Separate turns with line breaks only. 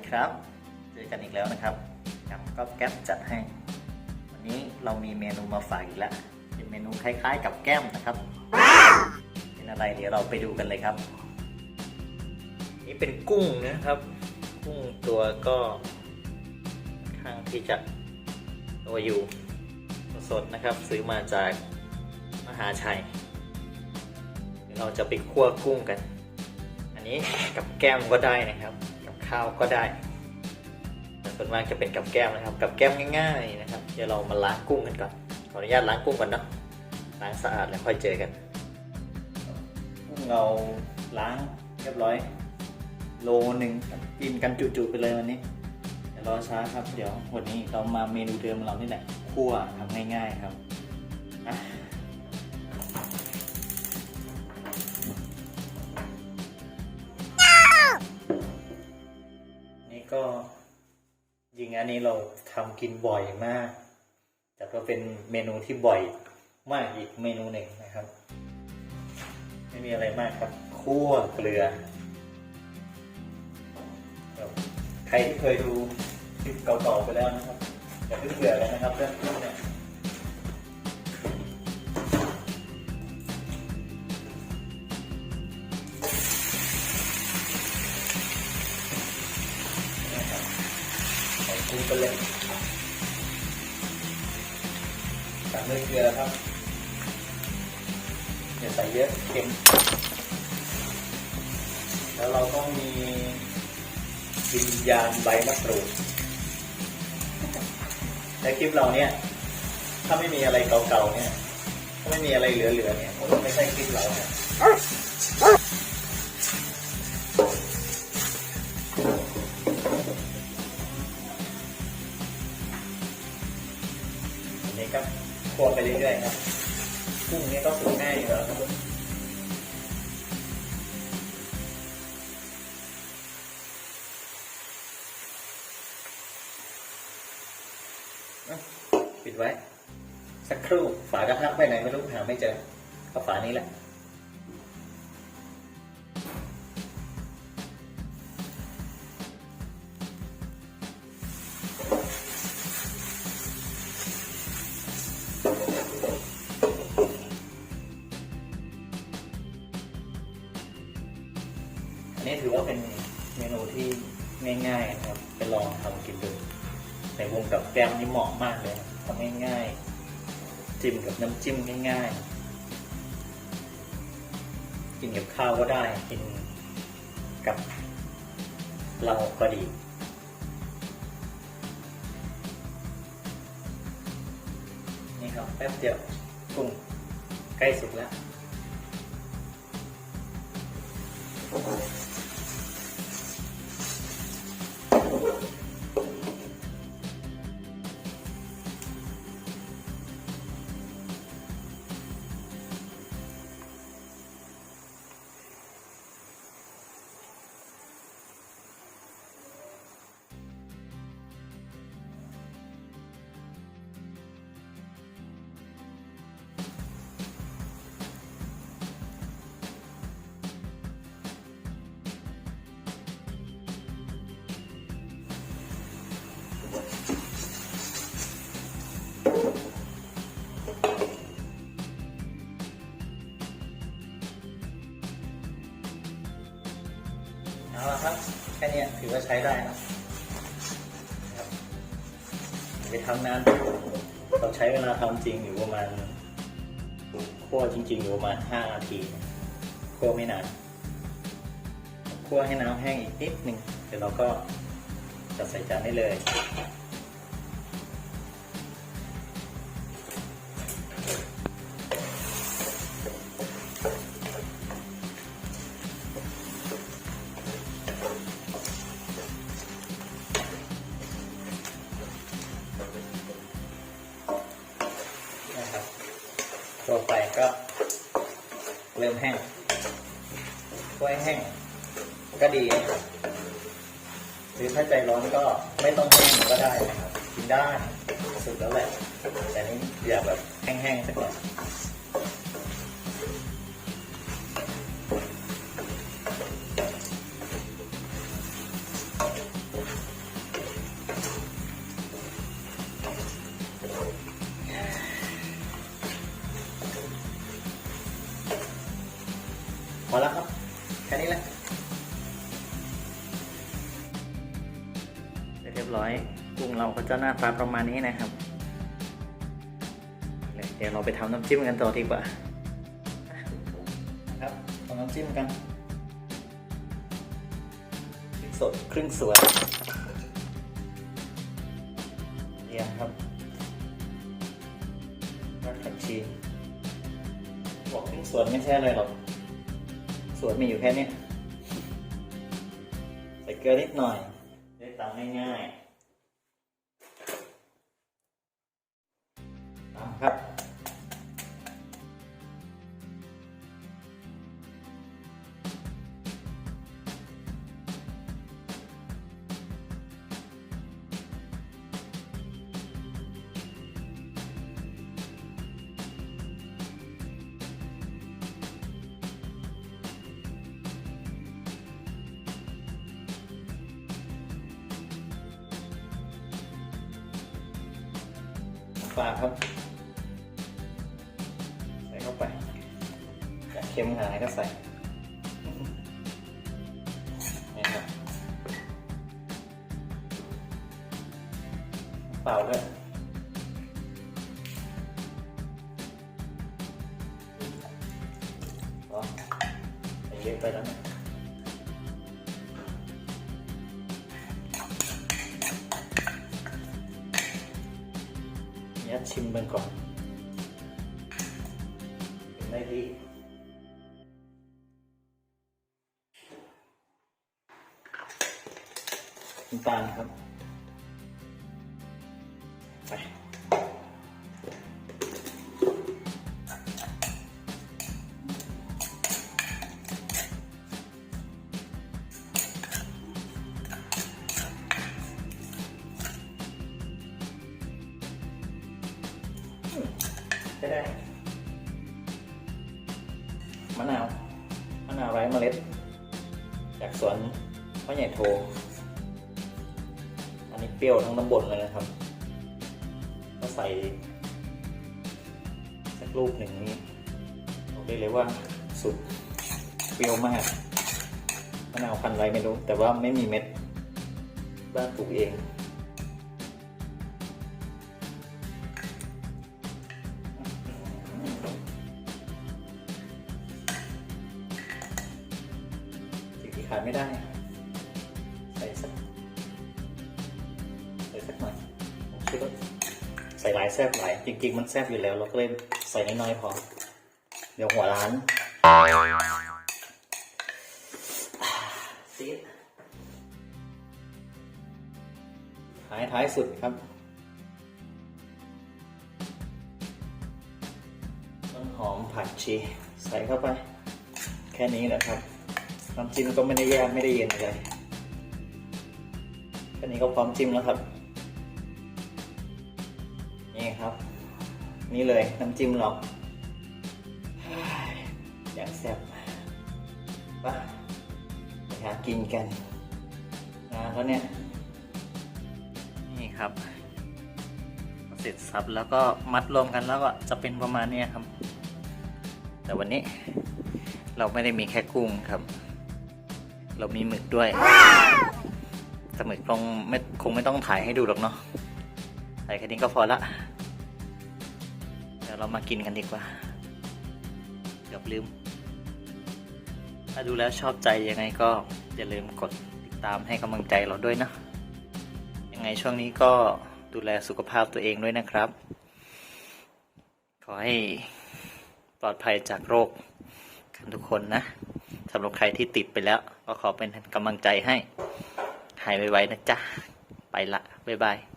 ดีครับ เจอกันอีกแล้วนะครับกับก็แก๊ปจัดให้ วันนี้เรามีเมนูมาฝากอีกแล้ว เป็นเมนูคล้ายๆ กับแก้มนะครับ เป็นอะไรเดี๋ยวเราไปดูกันเลยครับ นี่เป็นกุ้งนะครับ กุ้งตัวก็ข้างที่จะตัวอยู่สดๆนะครับ ซื้อมาจากมหาชัยเราจะไปคั่วกุ้งกัน อันนี้กับแก้มก็ได้นะครับ ข้าวก็ได้ส่วนมากจะเป็นกับแก้มนะครับ กับแก้มง่าย ๆนะครับ เดี๋ยวเรามาล้างกุ้งกันก่อน ขออนุญาตล้างกุ้งก่อนเนาะ ล้างสะอาดแล้วค่อยเจอกันกุ้งเราล้างเรียบร้อย โลหนึ่งกินกันจุๆไปเลยวันนี้เดี๋ยวรอช้าครับ เดี๋ยววันนี้เรามาเมนูเดิมเรานี่แหละคั่วทำง่าย ๆครับ อันนี้เราทำกินบ่อยมาก แต่ก็เป็นเมนูที่บ่อยมากอีกเมนูหนึ่งนะครับ ไม่มีอะไรมากครับคั่วเกลือ ใครที่เคยดูคลิปเก่าๆไปแล้วนะครับอย่าเพิ่งเบื่อเลยนะครับเรื่องพวกเนี่ย ไปเลยตามด้วยเกลือครับอย่าใส่เยอะเค็มแล้วเราต้องมีวิญญาณใบมะกรูดในคลิปเราเนี่ย ถ้าไม่มีอะไรเก่าๆเนี่ย ถ้าไม่มีอะไรเหลือๆเนี่ยมันไม่ใช่คลิปเราเนี่ย ก็คั่วไปเรื่อยๆครับกุ้งเนี่ยก็สุกง่ายอยู่แล้วครับปิดไว้ สักครู่ฝากระทะไปไหนไม่รู้หาไม่เจอก็ฝานี้แหละ นี้ถือว่าเป็นเมนูที่ง่ายๆนะครับไปลองทำกินดูในวงกับแกมนี่เหมาะมากเลยทำง่ายๆจิ้มกับน้ำจิ้มง่ายๆ กินกับข้าวก็ได้กินกับเราก็ดีนี่ครับแป๊บเดียวกุ้งใกล้สุกแล้ว อว่าใช้ได้นะครับไปทำนานเราใช้เวลาทำจริงอยู่ประมาณคั่วจริงๆอยู่ประมาณ5นาทีคั่วไม่นานคั่วให้น้ำแห้งอีกนิดหนึ่งเดี๋ยวเราก็จะใส่จานได้เลย แห้งกล้วยแห้งก็ดีหรือถ้าใจร้อนก็ไม่ต้องแห้งก็ได้นะครับกินได้สุดแล้วแหละแต่นี้อย่าแบบแห้งๆสักหน่อย จะหน้าตาประมาณนี้นะครับ เดี๋ยวเราไปทำน้ำจิ้มกันต่อดีกว่าครับทำน้ำจิ้มกันพริกสดครึ่งส่วนเยี่ยมครับรากผักชีบอกครึ่งส่วนไม่ใช่อะไรหรอกส่วนมีอยู่แค่เนี้ยใส่เกลือนิดหน่อยได้ตามง่ายๆ ปลาครับใส่เข้าไปอยากเค็มขนาดไหนก็ใส่นี่ครับเปล่าด้วยอ๋อใส่เยอะไปแล้วนะ ชิมมันก่อนเป็นได้ดีน้ำตาลครับ ได้ได้มะนาว มะนาวไร้เมล็ด จากสวนพ่อใหญ่โท อันนี้เปรี้ยวทั้งน้ำบนเลยนะครับ ก็ใส่สักลูกหนึ่งนี้บอกได้เลยว่าสุดเปรี้ยวมากมะนาวพันไรไม่รู้ แต่ว่าไม่มีเม็ดบ้านปลูกเองาดไม่ได้ ใส่สักใส่สักหน่อยผมคิดว่าใส่หลายแซบหลายจริง ๆ มันแซบอยู่แล้ว เราก็เลยใส่น้อยๆพอ เดี๋ยวหัวร้านซีดท้ายท้ายสุดครับ ต้นหอมผักชี ใส่เข้าไป แค่นี้แหละครับ น้ำจิ้มก็ไม่ได้แยกไม่ได้เย็นอะไรแค่นี้ก็พร้อมจิ้มแล้วครับ นี่ครับ นี่เลยน้ำจิ้มเราเฮ้ยอยางแซ่บปะไปหากินกันนะแล้วเนี่ย นี่ครับเสร็จสับแล้วก็มัดรวมกันแล้วก็จะเป็นประมาณเนี้ยครับ แต่วันนี้เราไม่ได้มีแค่กุ้งครับ เรามีหมึกด้วยแต่หมึกคงไม่คงไม่ต้องถ่ายให้ดูหรอกเนาะถ่ายแค่นี้ก็พอละ เดี๋ยวเรามากินกันดีกว่า เกือบลืม ถ้าดูแล้วชอบใจยังไงก็อย่าลืมกดติดตามให้กำลังใจเราด้วยนะ ยังไงช่วงนี้ก็ดูแลสุขภาพตัวเองด้วยนะครับ ขอให้ปลอดภัยจากโรคกันทุกคนนะสำหรับใครที่ติดไปแล้ว ก็ขอเป็นกำลังใจให้ หายไวๆนะจ๊ะ ไปละ บ๊ายบาย